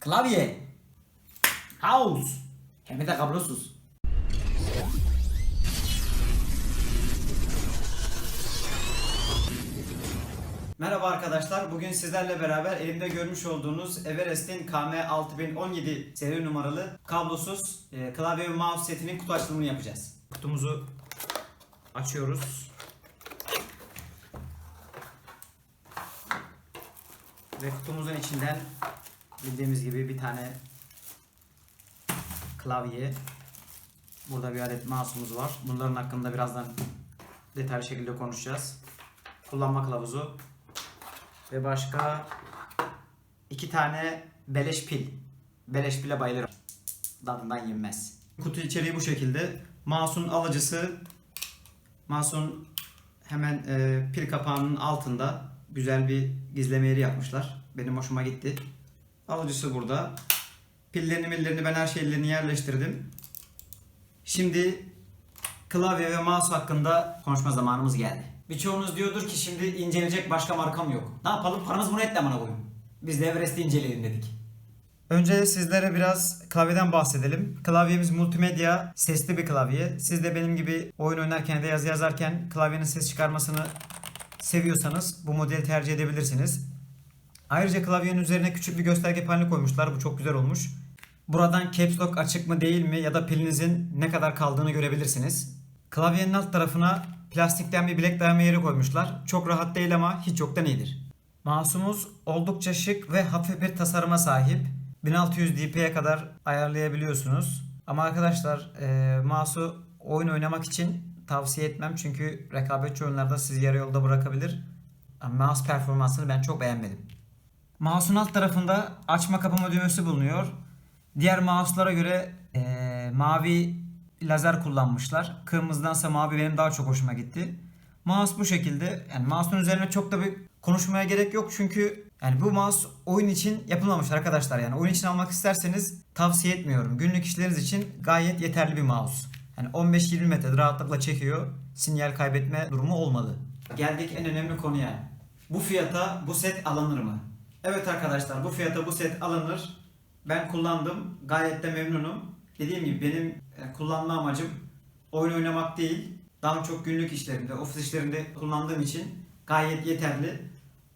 Klavye. House. Hem de kablosuz. Merhaba arkadaşlar. Bugün sizlerle beraber elimde görmüş olduğunuz Everest'in KM6017 seri numaralı kablosuz e, klavye ve mouse setinin kutu açılımını yapacağız. Kutumuzu açıyoruz. Ve kutumuzun içinden bildiğimiz gibi bir tane klavye, burada bir adet mouse'umuz var. Bunların hakkında birazdan detaylı şekilde konuşacağız. Kullanma kılavuzu ve başka iki tane beleş pil. Beleş pile bayılırım. Dadından yenmez. Kutu içeriği bu şekilde. Mouse'un alıcısı Mouse'un hemen e, pil kapağının altında güzel bir gizleme yeri yapmışlar. Benim hoşuma gitti. Alıcısı burada. Pillerini millerini ben her şeylerini yerleştirdim. Şimdi klavye ve mouse hakkında konuşma zamanımız geldi. Birçoğunuz diyordur ki şimdi inceleyecek başka markam yok. Ne yapalım paramız bunu etle amına koyayım. Biz de Everest'i inceleyelim dedik. Önce sizlere biraz klavyeden bahsedelim. Klavyemiz multimedya sesli bir klavye. Siz de benim gibi oyun oynarken da yazı yazarken klavyenin ses çıkarmasını seviyorsanız bu modeli tercih edebilirsiniz. Ayrıca klavyenin üzerine küçük bir gösterge paneli koymuşlar. Bu çok güzel olmuş. Buradan caps lock açık mı değil mi ya da pilinizin ne kadar kaldığını görebilirsiniz. Klavyenin alt tarafına plastikten bir bilek dayama yeri koymuşlar. Çok rahat değil ama hiç yoktan iyidir. Mouse'umuz oldukça şık ve hafif bir tasarıma sahip. 1600 dpi'ye kadar ayarlayabiliyorsunuz. Ama arkadaşlar e, mouse'u oyun oynamak için tavsiye etmem çünkü rekabetçi oyunlarda sizi yarı yolda bırakabilir. Mouse performansını ben çok beğenmedim. Mouse'un alt tarafında açma kapama düğmesi bulunuyor. Diğer mouse'lara göre eee, mavi lazer kullanmışlar. Kırmızıdansa mavi benim daha çok hoşuma gitti. Mouse bu şekilde. Yani mouse'un üzerine çok da bir konuşmaya gerek yok çünkü yani bu mouse oyun için yapılmamış arkadaşlar. Yani oyun için almak isterseniz tavsiye etmiyorum. Günlük işleriniz için gayet yeterli bir mouse. Yani 15-20 metrede rahatlıkla çekiyor. Sinyal kaybetme durumu olmadı. Geldik en önemli konuya. Bu fiyata bu set alınır mı? Evet arkadaşlar bu fiyata bu set alınır. Ben kullandım. Gayet de memnunum. Dediğim gibi benim e, kullanma amacım oyun oynamak değil. Daha çok günlük işlerimde, ofis işlerinde kullandığım için gayet yeterli.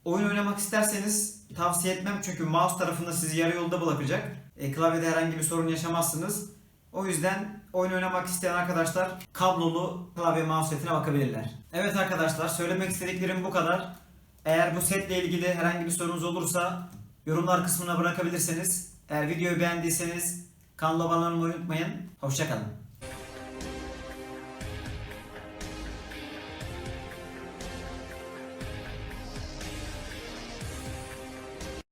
Oyun oynamak isterseniz tavsiye etmem çünkü mouse tarafında sizi yarı yolda bırakacak. E, klavyede herhangi bir sorun yaşamazsınız. O yüzden oyun oynamak isteyen arkadaşlar kablolu klavye mouse setine bakabilirler. Evet arkadaşlar söylemek istediklerim bu kadar. Eğer bu setle ilgili herhangi bir sorunuz olursa yorumlar kısmına bırakabilirsiniz. Eğer videoyu beğendiyseniz kanala abone olmayı unutmayın. Hoşçakalın.